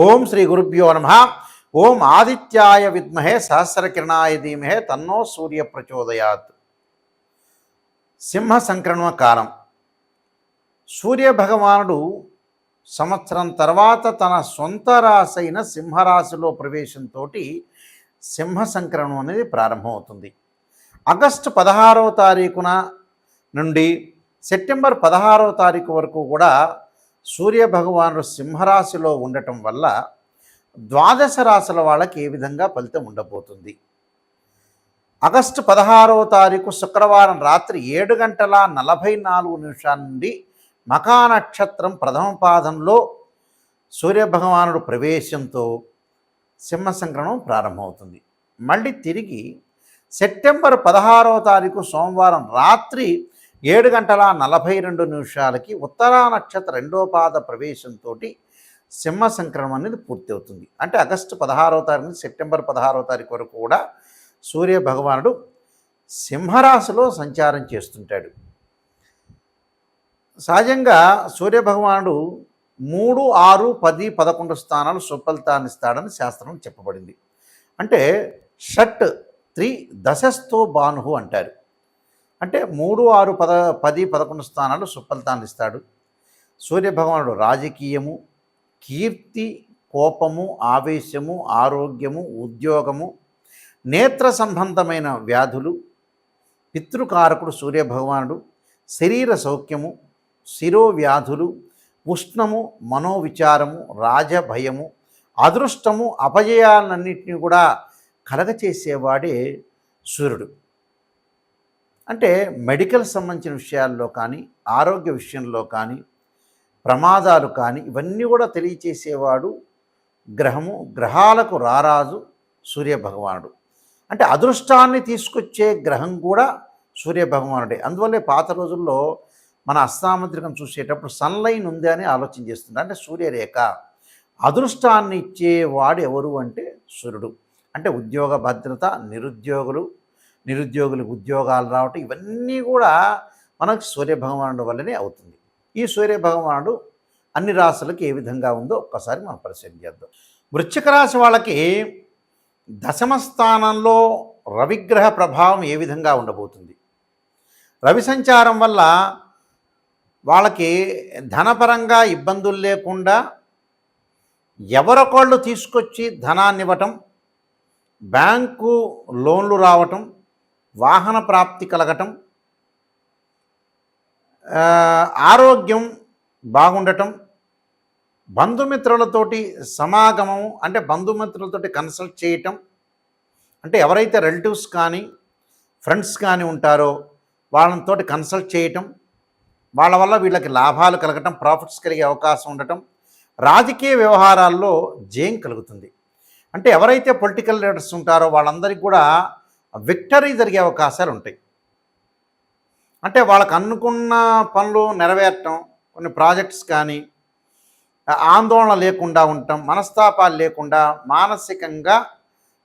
ఓం శ్రీ గురుభ్యో నమ. ఓం ఆదిత్యాయ విద్మహే సహస్రకిరణాయ ధీమహే తన్నో సూర్య ప్రచోదయాత్. సింహ సంక్రమణ కాలం. సూర్య భగవానుడు సంవత్సరం తర్వాత తన సొంత రాశి అయిన సింహరాశిలో ప్రవేశంతో సింహ సంక్రమణం అనేది ప్రారంభమవుతుంది. ఆగస్టు పదహారవ తారీఖున నుండి సెప్టెంబర్ పదహారవ తారీఖు వరకు కూడా సూర్య భగవానుడు సింహరాశిలో ఉండటం వల్ల ద్వాదశ రాశుల వాళ్ళకి ఏ విధంగా ఫలితం ఉండబోతుంది? ఆగస్టు పదహారవ తారీఖు శుక్రవారం రాత్రి ఏడు గంటల నలభై నాలుగు నిమిషాల నుండి మకా నక్షత్రం ప్రథమ పాదంలో సూర్యభగవానుడు ప్రవేశంతో సింహ సంక్రమణం ప్రారంభమవుతుంది. మళ్ళీ తిరిగి సెప్టెంబర్ పదహారవ తారీఖు సోమవారం రాత్రి ఏడు గంటల నలభై రెండు నిమిషాలకి ఉత్తరా నక్షత్ర రెండో పాద ప్రవేశంతో సింహ సంక్రమణం అనేది పూర్తి అవుతుంది అంటే ఆగస్టు పదహారవ తారీఖు నుంచి సెప్టెంబర్ పదహారవ తారీఖు వరకు కూడా సూర్య భగవానుడు సింహరాశిలో సంచారం చేస్తుంటాడు. సహజంగా సూర్య భగవానుడు మూడు ఆరు పది పదకొండు స్థానాలు సుఫలితాన్ని ఇస్తాడని శాస్త్రం చెప్పబడింది. అంటే షట్ త్రీ దశస్థో బాను అంటారు. అంటే మూడు ఆరు పద పది పదకొండు స్థానాలు సుఫలితాన్ని ఇస్తాడు. సూర్య భగవానుడు రాజకీయము కీర్తి కోపము ఆవేశము ఆరోగ్యము ఉద్యోగము నేత్ర సంబంధమైన వ్యాధులు పితృకారకుడు సూర్యభగవానుడు శరీర సౌఖ్యము శిరోవ్యాధులు ఉష్ణము మనోవిచారము రాజభయము అదృష్టము అపజయాలన్నింటినీ కూడా కలగచేసేవాడే సూర్యుడు. అంటే మెడికల్ సంబంధించిన విషయాల్లో కానీ ఆరోగ్య విషయంలో కానీ ప్రమాదాలు కానీ ఇవన్నీ కూడా తెలియచేసేవాడు గ్రహము గ్రహాలకు రారాజు సూర్యభగవానుడు. అంటే అదృష్టాన్ని తీసుకొచ్చే గ్రహం కూడా సూర్యభగవానుడే. అందువల్లే పాత రోజుల్లో మన అస్తామంత్రికం చూసేటప్పుడు సన్లైన్ ఉంది అని ఆలోచన చేస్తుంది అంటే సూర్యరేఖ. అదృష్టాన్ని ఇచ్చేవాడు ఎవరు అంటే సూర్యుడు. అంటే ఉద్యోగ భద్రత నిరుద్యోగులు నిరుద్యోగులకు ఉద్యోగాలు రావటం ఇవన్నీ కూడా మనకు సూర్యభగవానుడు వల్లనే అవుతుంది. ఈ సూర్యభగవానుడు అన్ని రాశులకు ఏ విధంగా ఉందో ఒక్కసారి మనం పరిశీలన చేద్దాం. వృశ్చిక రాశి వాళ్ళకి దశమ స్థానంలో రవిగ్రహ ప్రభావం ఏ విధంగా ఉండబోతుంది? రవి సంచారం వల్ల వాళ్ళకి ధనపరంగా ఇబ్బందులు లేకుండా ఎవరొకళ్ళు తీసుకొచ్చి ధనాన్ని ఇవ్వటం బ్యాంకు లోన్లు రావటం వాహన ప్రాప్తి కలగటం ఆరోగ్యం బాగుండటం బంధుమిత్రులతోటి సమాగమం అంటే బంధుమిత్రులతోటి కన్సల్ట్ చేయటం అంటే ఎవరైతే రిలేటివ్స్ కానీ ఫ్రెండ్స్ కానీ ఉంటారో వాళ్ళతోటి కన్సల్ట్ చేయటం వాళ్ళ వల్ల వీళ్ళకి లాభాలు కలగటం ప్రాఫిట్స్ కలిగే అవకాశం ఉండటం రాజకీయ వ్యవహారాల్లో జయం కలుగుతుంది. అంటే ఎవరైతే పొలిటికల్ లీడర్స్ ఉంటారో వాళ్ళందరికీ కూడా విక్టరీ జరిగే అవకాశాలు ఉంటాయి అంటే వాళ్ళకు అనుకున్న పనులు నెరవేరటం కొన్ని ప్రాజెక్ట్స్ కానీ ఆందోళన లేకుండా ఉండటం మనస్తాపాలు లేకుండా మానసికంగా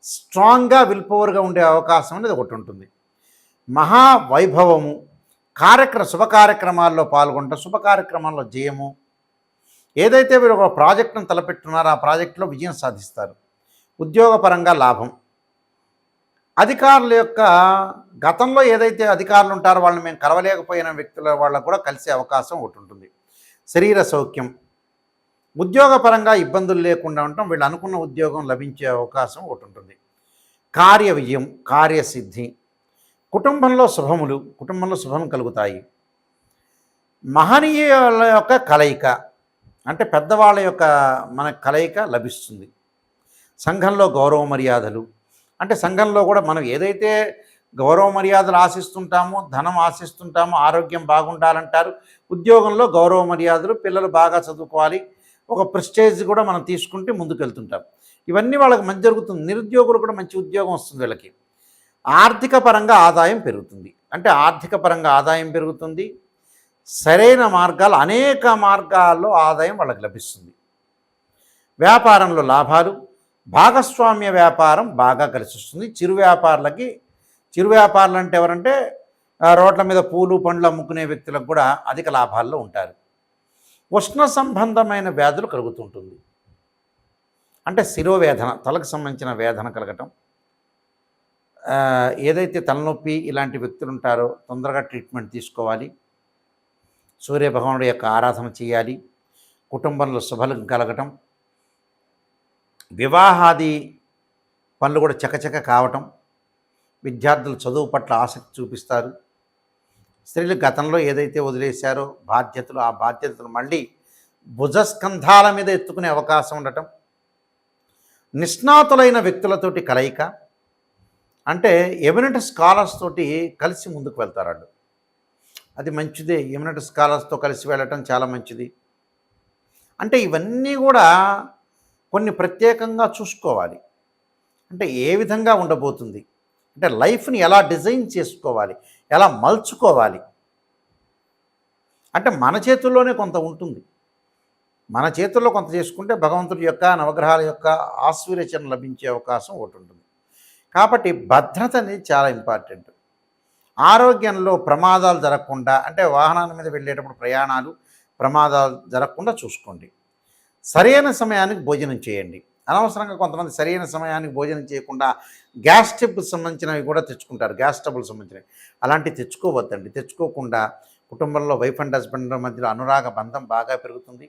స్ట్రాంగ్గా విల్పవర్గా ఉండే అవకాశం అనేది ఒకటి ఉంటుంది. మహా వైభవము కార్యక్రమ శుభ కార్యక్రమాల్లో పాల్గొనటం శుభ కార్యక్రమాల్లో జయము. ఏదైతే మీరు ఒక ప్రాజెక్టును తలపెట్టున్నారో ఆ ప్రాజెక్టులో విజయం సాధిస్తారు. ఉద్యోగపరంగా లాభం. అధికారుల యొక్క గతంలో ఏదైతే అధికారులు ఉంటారో వాళ్ళని మేము కలవలేకపోయిన వ్యక్తుల వాళ్ళకు కూడా కలిసే అవకాశం ఒకటి ఉంటుంది. శరీర సౌఖ్యం. ఉద్యోగపరంగా ఇబ్బందులు లేకుండా ఉండటం వీళ్ళు అనుకున్న ఉద్యోగం లభించే అవకాశం ఒకటి ఉంటుంది. కార్య విజయం కార్యసిద్ధి. కుటుంబంలో శుభములు కుటుంబంలో శుభం కలుగుతాయి. మహనీయుల యొక్క కలయిక అంటే పెద్దవాళ్ళ యొక్క మన కలయిక లభిస్తుంది. సంఘంలో గౌరవ మర్యాదలు అంటే సంఘంలో కూడా మనం ఏదైతే గౌరవ మర్యాదలు ఆశిస్తుంటామో ధనం ఆశిస్తుంటామో ఆరోగ్యం బాగుండాలంటారు ఉద్యోగంలో గౌరవ మర్యాదలు పిల్లలు బాగా చదువుకోవాలి ఒక ప్రెస్టేజ్ కూడా మనం తీసుకుంటే ముందుకెళ్తుంటాం. ఇవన్నీ వాళ్ళకి మంచి జరుగుతుంది. నిరుద్యోగులు కూడా మంచి ఉద్యోగం వస్తుంది వీళ్ళకి. ఆర్థిక పరంగా ఆదాయం పెరుగుతుంది. అంటే ఆర్థిక పరంగా ఆదాయం పెరుగుతుంది. సరైన మార్గాలు అనేక మార్గాల్లో ఆదాయం వాళ్ళకి లభిస్తుంది. వ్యాపారంలో లాభాలు భాగస్వామ్య వ్యాపారం బాగా కలిసి వస్తుంది చిరు వ్యాపారులకి చిరు వ్యాపారులు అంటే ఎవరంటే రోడ్ల మీద పూలు పండ్లు అమ్ముకునే వ్యక్తులకు కూడా అధిక లాభాల్లో ఉంటారు. ఉష్ణ సంబంధమైన వ్యాధులు కలుగుతుంటుంది. అంటే శిరోవేదన తలకు సంబంధించిన వేదన కలగటం. ఏదైతే తలనొప్పి ఇలాంటి వ్యక్తులు ఉంటారో తొందరగా ట్రీట్మెంట్ తీసుకోవాలి. సూర్య భగవానుడి యొక్క ఆరాధన చేయాలి. కుటుంబంలో శుభలు కలగటం. వివాహాది పనులు కూడా చకచక కావటం విద్యార్థులు చదువు పట్ల ఆసక్తి చూపిస్తారు. స్త్రీలు గతంలో ఏదైతే వదిలేశారో బాధ్యతలు ఆ బాధ్యతలు మళ్ళీ భుజస్కంధాల మీద ఎత్తుకునే అవకాశం ఉండటం నిష్ణాతులైన వ్యక్తులతోటి కలయిక అంటే ఎమినెంట్ స్కాలర్స్ తోటి కలిసి ముందుకు వెళ్తారు వాళ్ళు. అది మంచిదే ఎమినెంట్ స్కాలర్స్తో కలిసి వెళ్ళటం చాలా మంచిది. అంటే ఇవన్నీ కూడా కొన్ని ప్రత్యేకంగా చూసుకోవాలి. అంటే ఏ విధంగా ఉండబోతుంది? అంటే లైఫ్ని ఎలా డిజైన్ చేసుకోవాలి? ఎలా మలుచుకోవాలి? అంటే మన చేతుల్లోనే కొంత ఉంటుంది. మన చేతుల్లో కొంత చేసుకుంటే భగవంతుడి యొక్క నవగ్రహాల యొక్క ఆశీర్వచన లభించే అవకాశం ఒకటి ఉంటుంది. కాబట్టి భద్రత అనేది చాలా ఇంపార్టెంట్. ఆరోగ్యంలో ప్రమాదాలు జరగకుండా అంటే వాహనాల మీద వెళ్ళేటప్పుడు ప్రయాణాలు ప్రమాదాలు జరగకుండా చూసుకోండి. సరైన సమయానికి భోజనం చేయండి. అనవసరంగా కొంతమంది సరైన సమయానికి భోజనం చేయకుండా గ్యాస్ స్టెప్ సంబంధించినవి కూడా తెచ్చుకుంటారు. గ్యాస్ స్టబ్బులు సంబంధించినవి. అలాంటివి తెచ్చుకోవద్దండి. తెచ్చుకోకుండా కుటుంబంలో వైఫ్ అండ్ హస్బెండ్ మధ్యలో అనురాగ బంధం బాగా పెరుగుతుంది.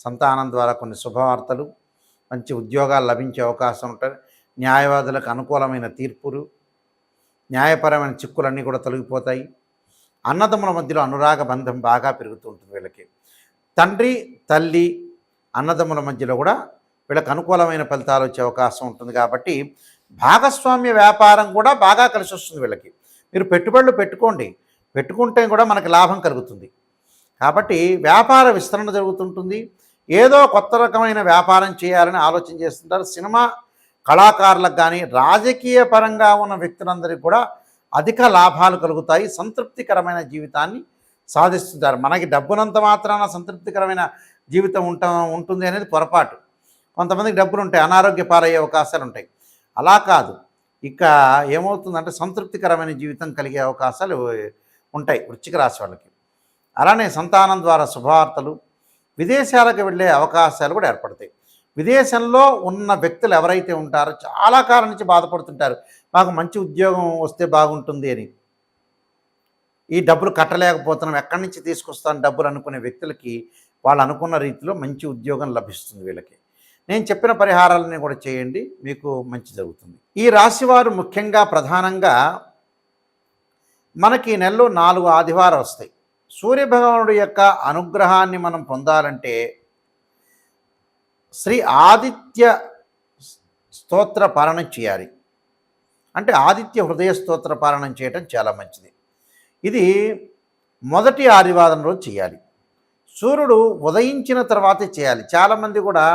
సంతానం ద్వారా కొన్ని శుభవార్తలు మంచి ఉద్యోగాలు లభించే అవకాశం ఉంటుంది. న్యాయవాదులకు అనుకూలమైన తీర్పులు న్యాయపరమైన చిక్కులన్నీ కూడా తొలగిపోతాయి. అన్నదమ్ముల మధ్యలో అనురాగ బంధం బాగా పెరుగుతూ ఉంటుంది వీళ్ళకి. తండ్రి తల్లి అన్నదమ్ముల మధ్యలో కూడా వీళ్ళకి అనుకూలమైన ఫలితాలు వచ్చే అవకాశం ఉంటుంది కాబట్టి భాగస్వామ్య వ్యాపారం కూడా బాగా కలిసి వస్తుంది వీళ్ళకి. మీరు పెట్టుబడులు పెట్టుకోండి. పెట్టుకుంటే కూడా మనకి లాభం కలుగుతుంది. కాబట్టి వ్యాపార విస్తరణ జరుగుతుంటుంది. ఏదో కొత్త రకమైన వ్యాపారం చేయాలని ఆలోచన చేస్తుంటారు. సినిమా కళాకారులకు కానీ రాజకీయ పరంగా ఉన్న వ్యక్తులందరికీ కూడా అధిక లాభాలు కలుగుతాయి. సంతృప్తికరమైన జీవితాన్ని సాధిస్తుంటారు. మనకి డబ్బునంత మాత్రాన సంతృప్తికరమైన జీవితం ఉంట ఉంటుంది అనేది పొరపాటు. కొంతమందికి డబ్బులు ఉంటాయి అనారోగ్య పాలయ్యే అవకాశాలు ఉంటాయి అలా కాదు. ఇక ఏమవుతుందంటే సంతృప్తికరమైన జీవితం కలిగే అవకాశాలు ఉంటాయి వృశ్చిక రాశి వాళ్ళకి. అలానే సంతానం ద్వారా శుభవార్తలు విదేశాలకు వెళ్ళే అవకాశాలు కూడా ఏర్పడతాయి. విదేశంలో ఉన్న వ్యక్తులు ఎవరైతే ఉంటారో చాలా కాలం నుంచి బాధపడుతుంటారు. మాకు మంచి ఉద్యోగం వస్తే బాగుంటుంది అని. ఈ డబ్బులు కట్టలేకపోతున్నాం ఎక్కడి నుంచి తీసుకొస్తాను డబ్బులు అనుకునే వ్యక్తులకి వాళ్ళు అనుకున్న రీతిలో మంచి ఉద్యోగం లభిస్తుంది వీళ్ళకి. నేను చెప్పిన పరిహారాలని కూడా చేయండి మీకు మంచి జరుగుతుంది. ఈ రాశివారు ముఖ్యంగా ప్రధానంగా మనకి ఈ నెలలో నాలుగు ఆదివారం వస్తాయి. సూర్యభగవానుడు యొక్క అనుగ్రహాన్ని మనం పొందాలంటే శ్రీ ఆదిత్య స్తోత్ర పాలనం చేయాలి. అంటే ఆదిత్య హృదయ స్తోత్ర పాలనం చేయటం చాలా మంచిది. ఇది మొదటి ఆదివారం రోజు చేయాలి. సూర్యుడు ఉదయించిన తర్వాతే చేయాలి. చాలామంది కూడా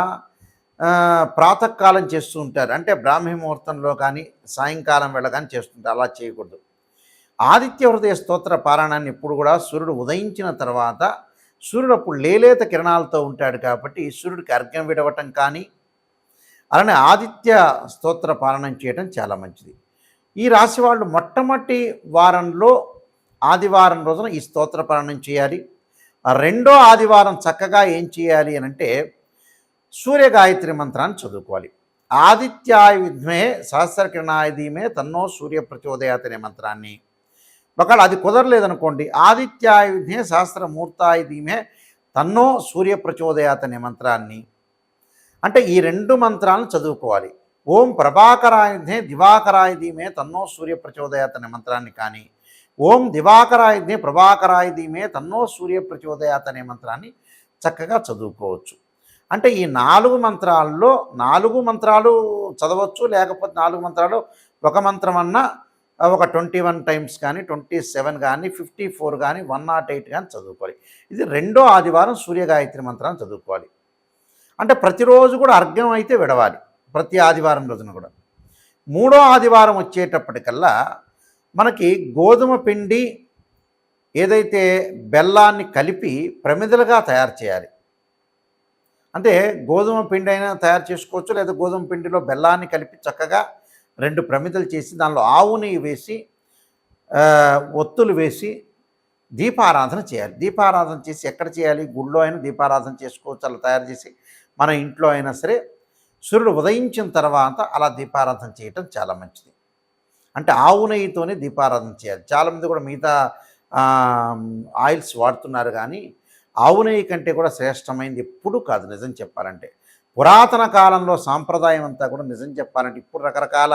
ప్రాతకాలం చేస్తూ ఉంటారు. అంటే బ్రాహ్మీ ముహూర్తంలో కానీ సాయంకాలం వేళ కానీ చేస్తుంటారు. అలా చేయకూడదు. ఆదిత్య హృదయ స్తోత్ర పారాయణాన్ని ఎప్పుడు కూడా సూర్యుడు ఉదయించిన తర్వాత సూర్యుడు అప్పుడు లేలేత కిరణాలతో ఉంటాడు కాబట్టి సూర్యుడికి అర్ఘ్యం విడవటం కానీ అలానే ఆదిత్య స్తోత్ర పాలనం చేయడం చాలా మంచిది. ఈ రాశి వాళ్ళు మొట్టమొదటి వారంలో ఆదివారం రోజున ఈ స్తోత్ర పాలనం చేయాలి. రెండో ఆదివారం చక్కగా ఏం చేయాలి అని అంటే సూర్య గాయత్రి మంత్రాన్ని చదువుకోవాలి. ఆదిత్యాయ విద్మే సహస్ర తన్నో సూర్య ప్రచోదయాత్ అనే మంత్రాన్ని. ఒకవేళ అది కుదరలేదనుకోండి ఆదిత్యాయ విద్మే సహస్రమూర్తాయ ధీమే తన్నో సూర్య ప్రచోదయాత్ అనే మంత్రాన్ని. అంటే ఈ రెండు మంత్రాలను చదువుకోవాలి. ఓం ప్రభాకరాయుధే దివాకరాయ ధీమే తన్నో సూర్య ప్రచోదయాత్ అనే మంత్రాన్ని కానీ ఓం దివాకరాయుధే ప్రభాకరాయధిమే తన్నో సూర్య ప్రచోదయాత్ అనే మంత్రాన్ని చక్కగా చదువుకోవచ్చు. అంటే ఈ నాలుగు మంత్రాల్లో నాలుగు మంత్రాలు చదవచ్చు లేకపోతే నాలుగు మంత్రాలు ఒక మంత్రం అన్నా ఒక ట్వంటీ వన్ టైమ్స్ కానీ ట్వంటీ సెవెన్ కానీ ఫిఫ్టీ ఫోర్ కానీ వన్ నాట్ ఎయిట్ కానీ చదువుకోవాలి. ఇది రెండో ఆదివారం సూర్యగాయత్రి మంత్రాన్ని చదువుకోవాలి. అంటే ప్రతిరోజు కూడా అర్ఘం అయితే విడవాలి ప్రతి ఆదివారం రోజున కూడా. మూడో ఆదివారం వచ్చేటప్పటికల్లా మనకి గోధుమ పిండి ఏదైతే బెల్లాన్ని కలిపి ప్రమిదలుగా తయారు చేయాలి. అంటే గోధుమ పిండి అయినా తయారు చేసుకోవచ్చు లేదా గోధుమ పిండిలో బెల్లాన్ని కలిపి చక్కగా రెండు ప్రమిదలు చేసి దానిలో ఆవు నెయ్యి వేసి ఒత్తులు వేసి దీపారాధన చేయాలి. దీపారాధన చేసి ఎక్కడ చేయాలి? గుళ్ళో అయినా దీపారాధన చేసుకోవచ్చు అలా తయారు చేసి మన ఇంట్లో అయినా సరే సూర్యుడు ఉదయించిన తర్వాత అలా దీపారాధన చేయటం చాలా మంచిది. అంటే ఆవు నెయ్యితోనే దీపారాధన చేయాలి. చాలామంది కూడా మిగతా ఆయిల్స్ వాడుతున్నారు కానీ ఆవు నెయ్యి కంటే కూడా శ్రేష్టమైనది ఎప్పుడూ కాదు నిజం చెప్పాలంటే. పురాతన కాలంలో సాంప్రదాయం అంతా కూడా నిజం చెప్పాలంటే ఇప్పుడు రకరకాల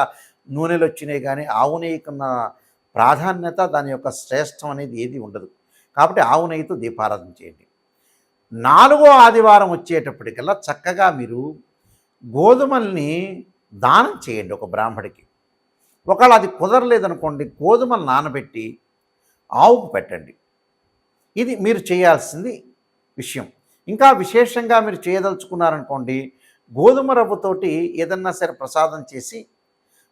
నూనెలు వచ్చినాయి కానీ ఆవు నెయ్యికున్న ప్రాధాన్యత దాని యొక్క శ్రేష్టం అనేది ఏది ఉండదు. కాబట్టి ఆవు నెయ్యితో దీపారాధన చేయండి. నాలుగో ఆదివారం వచ్చేటప్పటికల్లా చక్కగా మీరు గోధుమల్ని దానం చేయండి ఒక బ్రాహ్మడికి. ఒకవేళ అది కుదరలేదనుకోండి గోధుమలు నానబెట్టి ఆవుకు పెట్టండి. ఇది మీరు చేయాల్సింది విషయం. ఇంకా విశేషంగా మీరు చేయదలుచుకున్నారనుకోండి గోధుమ రవ్వతోటి ఏదన్నా సరే ప్రసాదం చేసి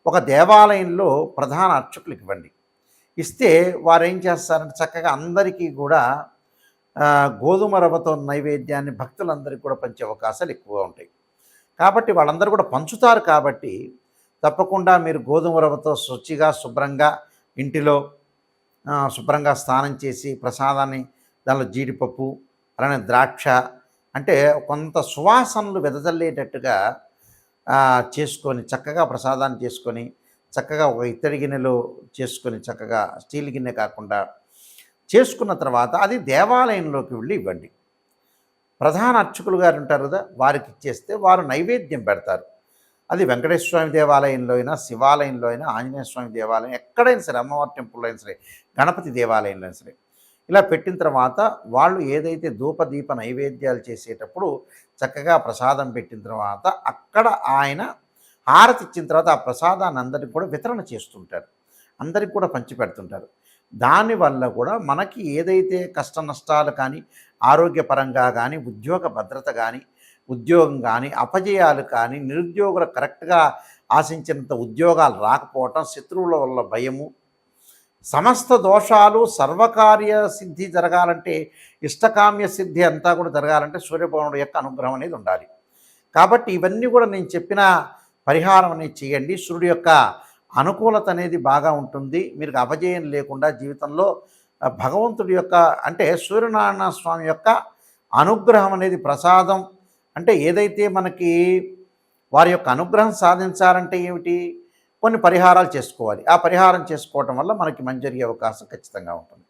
ఒక దేవాలయంలో ప్రధాన అర్చకులకు ఇవ్వండి. ఇస్తే వారు ఏం చేస్తారంటే చక్కగా అందరికీ కూడా గోధుమ రవ్వతో నైవేద్యాన్ని భక్తులందరికీ కూడా పంచే అవకాశాలు ఎక్కువగా ఉంటాయి. కాబట్టి వాళ్ళందరూ కూడా పంచుతారు కాబట్టి తప్పకుండా మీరు గోధుమ రవ్వతో శుచిగా శుభ్రంగా ఇంటిలో శుభ్రంగా స్నానం చేసి ప్రసాదాన్ని దానిలో జీడిపప్పు అలానే ద్రాక్ష అంటే కొంత సువాసనలు వెదజల్లేటట్టుగా చేసుకొని చక్కగా ప్రసాదాన్ని చేసుకొని చక్కగా ఒక ఇత్తడి గిన్నెలో చేసుకొని చక్కగా స్టీల్ గిన్నె కాకుండా చేసుకున్న తర్వాత అది దేవాలయంలోకి వెళ్ళి ఇవ్వండి. ప్రధాన అర్చకులు గారు ఉంటారు కదా వారికి ఇచ్చేస్తే వారు నైవేద్యం పెడతారు. అది వెంకటేశ్వర స్వామి దేవాలయంలో అయినా శివాలయంలో అయినా ఆంజనేయ స్వామి దేవాలయం ఎక్కడైనా సరే అమ్మవారి టెంపుల్లో అయినా సరే గణపతి దేవాలయంలో అయినా సరే ఇలా పెట్టిన తర్వాత వాళ్ళు ఏదైతే ధూపదీప నైవేద్యాలు చేసేటప్పుడు చక్కగా ప్రసాదం పెట్టిన తర్వాత అక్కడ ఆయన హారతి ఇచ్చిన తర్వాత ఆ ప్రసాదాన్ని అందరికి కూడా వితరణ చేస్తుంటారు. అందరికి కూడా పంచి పెడుతుంటారు దానివల్ల కూడా మనకి ఏదైతే కష్ట నష్టాలు కానీ ఆరోగ్యపరంగా కానీ ఉద్యోగ భద్రత కానీ ఉద్యోగం కానీ అపజయాలు కానీ నిరుద్యోగులు కరెక్ట్గా ఆశించినంత ఉద్యోగాలు రాకపోవటం శత్రువుల వల్ల భయము. సమస్త దోషాలు సర్వకార్య సిద్ధి జరగాలంటే ఇష్టకామ్య సిద్ధి అంతా కూడా జరగాలంటే సూర్యభగవానుడు యొక్క అనుగ్రహం అనేది ఉండాలి. కాబట్టి ఇవన్నీ కూడా నేను చెప్పిన పరిహారం అనేది చేయండి. సూర్యుడు యొక్క అనుకూలత అనేది బాగా ఉంటుంది. మీరు అపజయం లేకుండా జీవితంలో భగవంతుడి యొక్క అంటే సూర్యనారాయణ స్వామి యొక్క అనుగ్రహం అనేది ప్రసాదం అంటే ఏదైతే మనకి వారి యొక్క అనుగ్రహం సాధించాలంటే ఏమిటి? కొన్ని పరిహారాలు చేసుకోవాలి. ఆ పరిహారం చేసుకోవటం వల్ల మనకి మంచి జరిగే అవకాశం ఖచ్చితంగా ఉంటుంది.